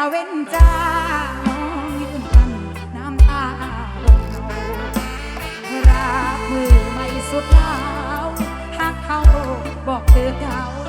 ตะเว้นจ้าน้องยืนกันน้ำตาบนเรารับมือไม่สุดแล้วหากเขาบอกเธอเขา